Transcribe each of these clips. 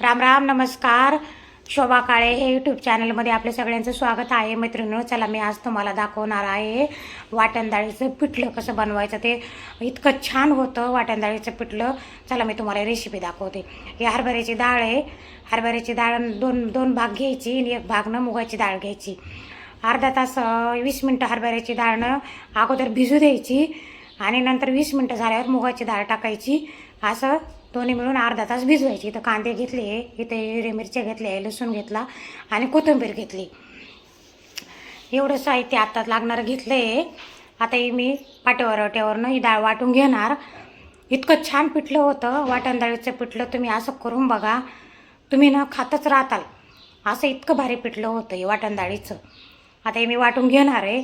राम राम नमस्कार. शोभा काळे हे यूट्यूब चॅनलमध्ये आपल्या सगळ्यांचं स्वागत आहे. मैत्रिणींनो चला मी आज तुम्हाला दाखवणार आहे वाटणदाळीचं पिठलं कसं बनवायचं ते. इतकं छान होतं वाटणदाळीचं पिठलं. चला मी तुम्हाला रेसिपी दाखवते. ही हरभऱ्याची डाळ आहे. हरभऱ्याची डाळ दोन दोन भाग घ्यायची आणि एक भाग न मुगाची डाळ घ्यायची. अर्धा तास वीस मिनटं हरभऱ्याची डाळनं अगोदर भिजू द्यायची आणि नंतर वीस मिनटं झाल्यावर मुगाची डाळ टाकायची. असं दोन्ही मिळून अर्धा तास भिजवायची. इथं कांदे घेतले इथे हिरवी मिरच्या घेतल्या लसूण घेतला आणि कोथिंबीर घेतली. एवढं साहित्य आत्ताच लागणारं घेतलं आहे आता ही मी पाट्यावर वाट्यावरनं ही डाळ वाटून घेणार. इतकं छान पिठलं होतं. वाटण डाळीचं पिठलं तुम्ही असं करून बघा. तुम्ही ना खातच राहताल. असं इतकं भारी पिठलं होतं हे वाटण डाळीचं. आता हे मी वाटून घेणार आहे.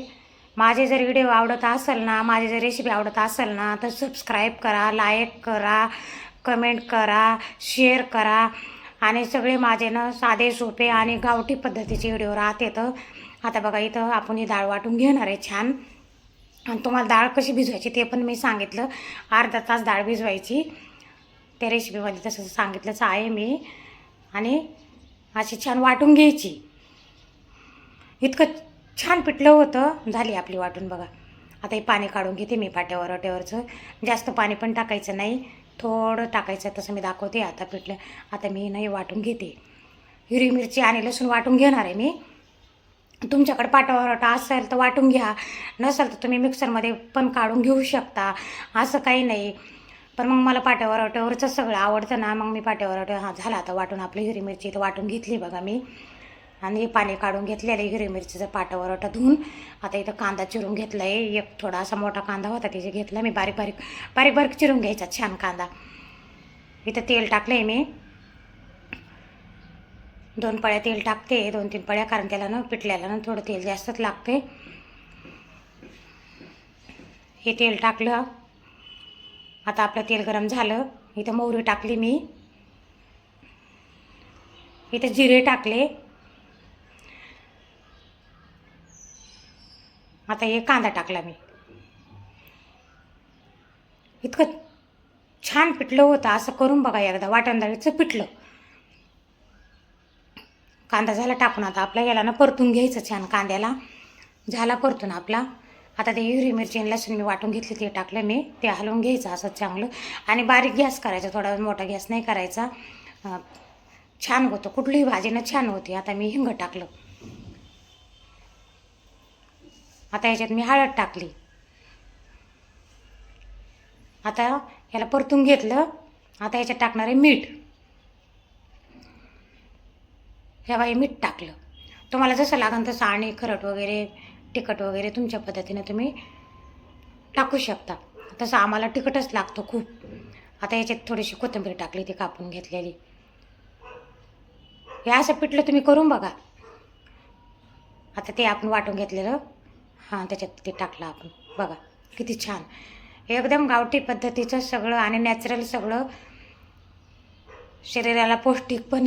माझे जर व्हिडिओ आवडत असेल ना माझी जर रेसिपी आवडत असेल ना तर सबस्क्राईब करा लाईक करा. कमेंट करा शेअर करा. आणि सगळे माझे ना साधे सोपे आणि गावठी पद्धतीचे व्हिडिओ राहते तर आता बघा इथं आपण ही डाळ वाटून घेणार आहे छान. आणि तुम्हाला डाळ कशी भिजवायची ते पण मी सांगितलं. अर्धा तास डाळ भिजवायची. त्या रेसिपीमध्ये तसं सांगितलंच आहे मी. आणि अशी छान वाटून घ्यायची. इतकं छान पिठलं होतं. झाली आपली वाटून बघा. आता हे पाणी काढून घेते मी पाट्यावर वाट्यावरचं जास्त पाणी पण टाकायचं नाही. थोडं टाकायचं तसं मी दाखवते आता पिठलं. आता मी नाही वाटून घेते. हिरवी मिरची आणि लसूण वाटून घेणार आहे मी. तुमच्याकडे पाटावर असेल तर वाटून घ्या. नसेल तर तुम्ही मिक्सरमध्ये पण काढून घेऊ शकता. असं काही नाही. पण मग मला पाट्यावराट्यावरचं सगळं आवडतं ना मग मी पाट्यावर हा झाला आता वाटून आपली हिरवी मिरची तर वाटून घेतली बघा मी. आणि हे पाणी काढून घेतलेलं आहे हिरवी मिरचीचं पाटावर वाटा धुवून. आता इथं कांदा चिरून घेतला आहे एक थोडा असा मोठा कांदा होता त्याचे घेतला मी. बारीक बारीक बारीक बारीक चिरून घ्यायचा छान कांदा. इथं तेल टाकलं आहे मी. दोन पळ्या तेल टाकते दोन तीन पळ्या कारण त्याला ना पिठल्याला ना थोडं तेल जास्तच लागते. हे तेल टाकलं. आता आपलं तेल गरम झालं. इथं मोहरी टाकली मी. इथं जिरे टाकले. आता हे कांदा टाकला मी. इतकं छान पिठलं होतं असं करून बघा एकदा वाटण डाळीचं पिठलं. कांदा झाला टाकून आता आपला याला ना परतून घ्यायचं छान कांद्याला. झाला परतून आपला. आता ते हिरवी मिरची आणि लसूण मी वाटून घेतली ते टाकलं मी. ते हलवून घ्यायचं असं चांगलं. आणि बारीक गॅस करायचा थोडा मोठा गॅस नाही करायचा. छान होतं. कुठलीही भाजी ना छान होती. आता मी हिंग टाकलं. आता याच्यात मी हळद टाकली. आता याला परतून घेतलं. आता याच्यात टाकणार आहे मीठ. ह्या बाई मीठ टाकलं. तुम्हाला जसं लागेल तसं आणि खरट वगैरे तिखट वगैरे तुमच्या पद्धतीने तुम्ही टाकू शकता. तसं आम्हाला तिखटच लागतो खूप. आता याच्यात थोडीशी कोथिंबीर टाकली ती कापून घेतलेली. हे असं पिठलं तुम्ही करून बघा. आता ते आपण वाटून घेतलेलं. हां त्याच्यात ते टाकलं आपण. बघा किती छान. एकदम गावठी पद्धतीचं सगळं आणि नॅचरल सगळं शरीराला पौष्टिक पण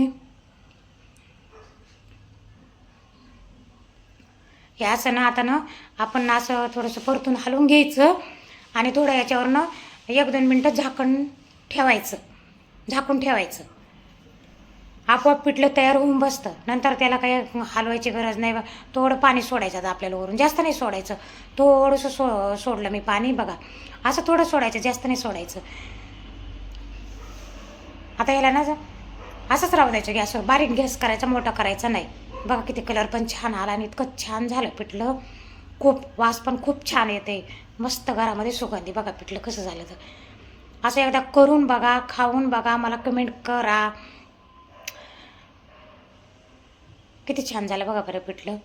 हे असं ना आता ना आपण ना असं थोडंसं परतून हलवून घ्यायचं आणि थोडं याच्यावरनं एक दोन मिनटं झाकण ठेवायचं. झाकून ठेवायचं. आपोआप पिठलं तयार होऊन बसतं. नंतर त्याला काही हलवायची गरज नाही बा. थोडं पाणी सोडायचं आता आपल्याला वरून. जास्त नाही सोडायचं. थोडंसं सो सोडलं मी पाणी बघा. असं थोडं सोडायचं जास्त नाही सोडायचं. आता याला ना असंच राहू द्यायचं गॅसवर. बारीक गॅस करायचा मोठा करायचा नाही. बघा किती कलर पण छान आला आणि इतकं छान झालं पिठलं. खूप वास पण खूप छान येते. मस्त घरामध्ये सुगंधी. बघा पिठलं कसं झालं तर. असं एकदा करून बघा खाऊन बघा. मला कमेंट करा. किती छान झालं बघा बरं पिठलं.